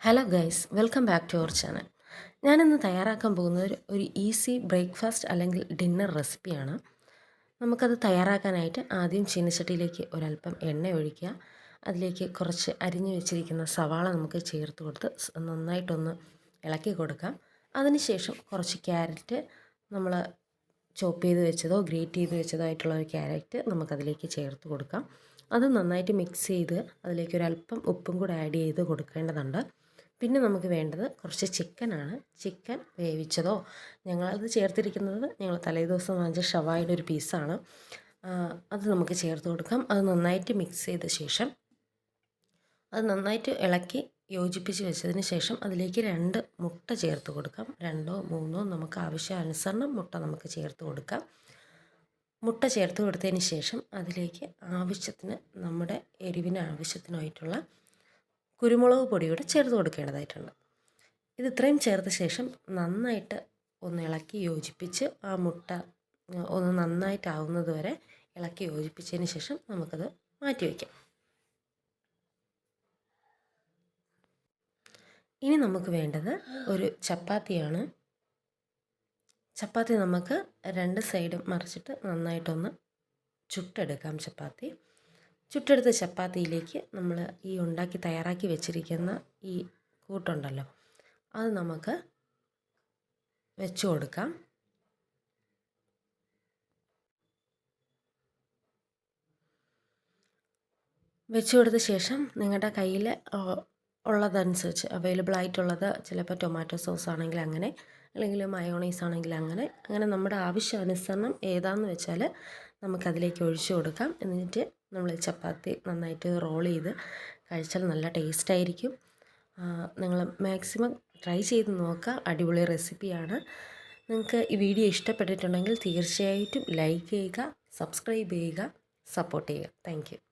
Hello guys welcome back to our channel. ഞാനിന്ന് തയ്യാറാക്കാൻ പോകുന്നത് ഒരു- ഈസി ബ്രേക്ക്ഫാസ്റ്റ് അല്ലെങ്കിൽ ഡിന്നർ റെസിപ്പിയാണ്. നമുക്കത് തയ്യാറാക്കാനായിട്ട് ആദ്യം ചീനച്ചട്ടിയിലേക്ക് ഒരല്പം എണ്ണ ഒഴിക്കുക. അതിലേക്ക് കുറച്ച് അരിഞ്ഞു വെച്ചിരിക്കുന്ന സവാള നമുക്ക് ചേർത്ത് കൊടുത്ത് നന്നായിട്ടൊന്ന് ഇളക്കി കൊടുക്കാം. അതിനുശേഷം കുറച്ച് ക്യാരറ്റ് നമ്മൾ ചോപ്പ് ചെയ്ത് വെച്ചതോ ഗ്രേറ്റ് ചെയ്ത് വെച്ചതോ ആയിട്ടുള്ള ഒരു ക്യാരറ്റ് നമുക്കതിലേക്ക് ചേർത്ത് കൊടുക്കാം. അത് നന്നായിട്ട് മിക്സ് ചെയ്ത് അതിലേക്ക് ഒരല്പം ഉപ്പും കൂടെ ആഡ് ചെയ്ത് കൊടുക്കേണ്ടതുണ്ട്. പിന്നെ നമുക്ക് വേണ്ടത് കുറച്ച് ചിക്കനാണ്. ചിക്കൻ വേവിച്ചതോ? ഞങ്ങളത് ചേർത്തിരിക്കുന്നത് ഞങ്ങൾ തലേദിവസം വാങ്ങിച്ച ഷവായുടെ ഒരു പീസാണ്. അത് നമുക്ക് ചേർത്ത് കൊടുക്കാം. അത് നന്നായിട്ട് മിക്സ് ചെയ്ത ശേഷം അത് നന്നായിട്ട് ഇളക്കി യോജിപ്പിച്ച് വെച്ചതിന് ശേഷം അതിലേക്ക് രണ്ട് മുട്ട ചേർത്ത് കൊടുക്കാം. രണ്ടോ മൂന്നോ നമുക്ക് ആവശ്യാനുസരണം മുട്ട നമുക്ക് ചേർത്ത് കൊടുക്കാം. മുട്ട ചേർത്ത് കൊടുത്തതിന് ശേഷം അതിലേക്ക് ആവശ്യത്തിന് നമ്മുടെ എരിവിന് ആവശ്യത്തിനായിട്ടുള്ള കുരുമുളക് പൊടിയൂടെ ചേർത്ത് കൊടുക്കേണ്ടതായിട്ടുണ്ട്. ഇത് ഇത്രയും ചേർത്ത ശേഷം നന്നായിട്ട് ഒന്ന് ഇളക്കി യോജിപ്പിച്ച് ആ മുട്ട ഒന്ന് നന്നായിട്ടാവുന്നത് വരെ ഇളക്കി യോജിപ്പിച്ചതിന് ശേഷം നമുക്കത് മാറ്റി വയ്ക്കാം. ഇനി നമുക്ക് വേണ്ടത് ഒരു ചപ്പാത്തിയാണ്. ചപ്പാത്തി നമുക്ക് രണ്ട് സൈഡും മറിച്ചിട്ട് നന്നായിട്ടൊന്ന് ചുട്ടെടുക്കാം ചപ്പാത്തി. ചുട്ടെടുത്ത ചപ്പാത്തിയിലേക്ക് നമ്മൾ ഈ ഉണ്ടാക്കി തയ്യാറാക്കി വെച്ചിരിക്കുന്ന ഈ കൂട്ടുണ്ടല്ലോ. അത് നമുക്ക് വെച്ചു കൊടുക്കാം. വെച്ചു കൊടുത്ത ശേഷം നിങ്ങളുടെ കയ്യിൽ ഉള്ളതനുസരിച്ച് അവൈലബിൾ ആയിട്ടുള്ളത് ചിലപ്പോൾ ടൊമാറ്റോ സോസ് ആണെങ്കിൽ അങ്ങനെ അല്ലെങ്കിൽ മയോണൈസ് ആണെങ്കിൽ അങ്ങനെ അങ്ങനെ നമ്മുടെ ആവശ്യാനുസരണം ഏതാണെന്ന് വെച്ചാൽ നമുക്കതിലേക്ക് ഒഴിച്ചു കൊടുക്കാം. എന്നിട്ട് നമ്മൾ ചപ്പാത്തി നന്നായിട്ട് റോൾ ചെയ്ത് കഴിച്ചാൽ നല്ല ടേസ്റ്റ് ആയിരിക്കും. നിങ്ങൾ മാക്സിമം ട്രൈ ചെയ്ത് നോക്കുക. അടിപൊളി റെസിപ്പിയാണ് നിങ്ങൾക്ക് ഈ വീഡിയോ ഇഷ്ടപ്പെട്ടിട്ടുണ്ടെങ്കിൽ തീർച്ചയായിട്ടും ലൈക്ക് ചെയ്യുക സബ്സ്ക്രൈബ് ചെയ്യുക സപ്പോർട്ട് ചെയ്യുക. താങ്ക്